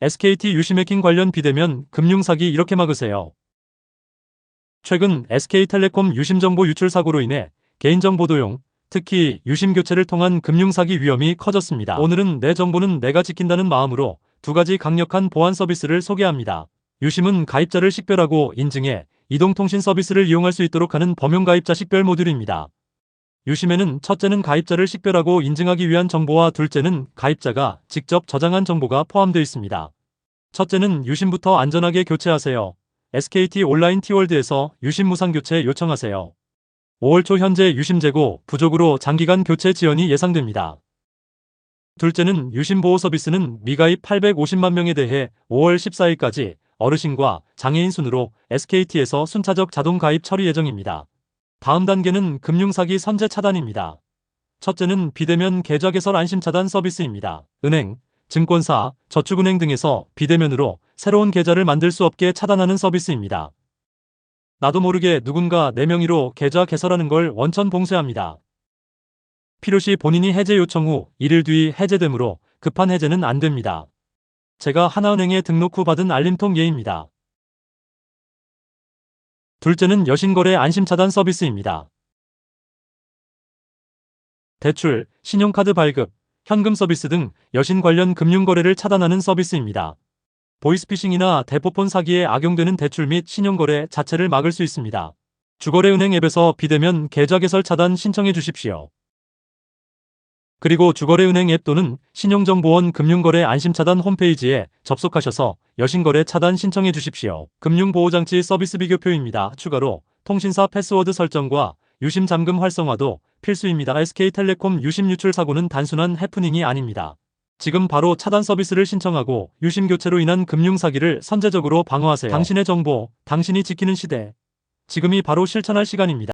SKT 유심 해킹 관련 비대면 금융사기 이렇게 막으세요. 최근 SK텔레콤 유심정보 유출 사고로 인해 개인정보 도용, 특히 유심 교체를 통한 금융사기 위험이 커졌습니다. 오늘은 내 정보는 내가 지킨다는 마음으로 두 가지 강력한 보안 서비스를 소개합니다. 유심은 가입자를 식별하고 인증해 이동통신 서비스를 이용할 수 있도록 하는 범용 가입자 식별 모듈입니다. 유심에는 첫째는 가입자를 식별하고 인증하기 위한 정보와 둘째는 가입자가 직접 저장한 정보가 포함되어 있습니다. 첫째는 유심부터 안전하게 교체하세요. SKT 온라인 티월드에서 유심 무상 교체 요청하세요. 5월 초 현재 유심 재고 부족으로 장기간 교체 지연이 예상됩니다. 둘째는 유심 보호 서비스는 미가입 850만 명에 대해 5월 14일까지 어르신과 장애인 순으로 SKT에서 순차적 자동 가입 처리 예정입니다. 다음 단계는 금융사기 선제 차단입니다. 첫째는 비대면 계좌 개설 안심 차단 서비스입니다. 은행, 증권사, 저축은행 등에서 비대면으로 새로운 계좌를 만들 수 없게 차단하는 서비스입니다. 나도 모르게 누군가 내 명의로 계좌 개설하는 걸 원천 봉쇄합니다. 필요시 본인이 해제 요청 후 1일 뒤 해제되므로 급한 해제는 안 됩니다. 제가 하나은행에 등록 후 받은 알림통 예입니다. 둘째는 여신거래 안심차단 서비스입니다. 대출, 신용카드 발급, 현금 서비스 등 여신 관련 금융거래를 차단하는 서비스입니다. 보이스피싱이나 대포폰 사기에 악용되는 대출 및 신용거래 자체를 막을 수 있습니다. 주거래은행 앱에서 비대면 계좌 개설 차단 신청해 주십시오. 그리고 주거래은행 앱 또는 신용정보원 금융거래 안심차단 홈페이지에 접속하셔서 여신거래 차단 신청해 주십시오. 금융보호장치 서비스 비교표입니다. 추가로 통신사 패스워드 설정과 유심 잠금 활성화도 필수입니다. SK텔레콤 유심 유출 사고는 단순한 해프닝이 아닙니다. 지금 바로 차단 서비스를 신청하고 유심 교체로 인한 금융 사기를 선제적으로 방어하세요. 당신의 정보, 당신이 지키는 시대. 지금이 바로 실천할 시간입니다.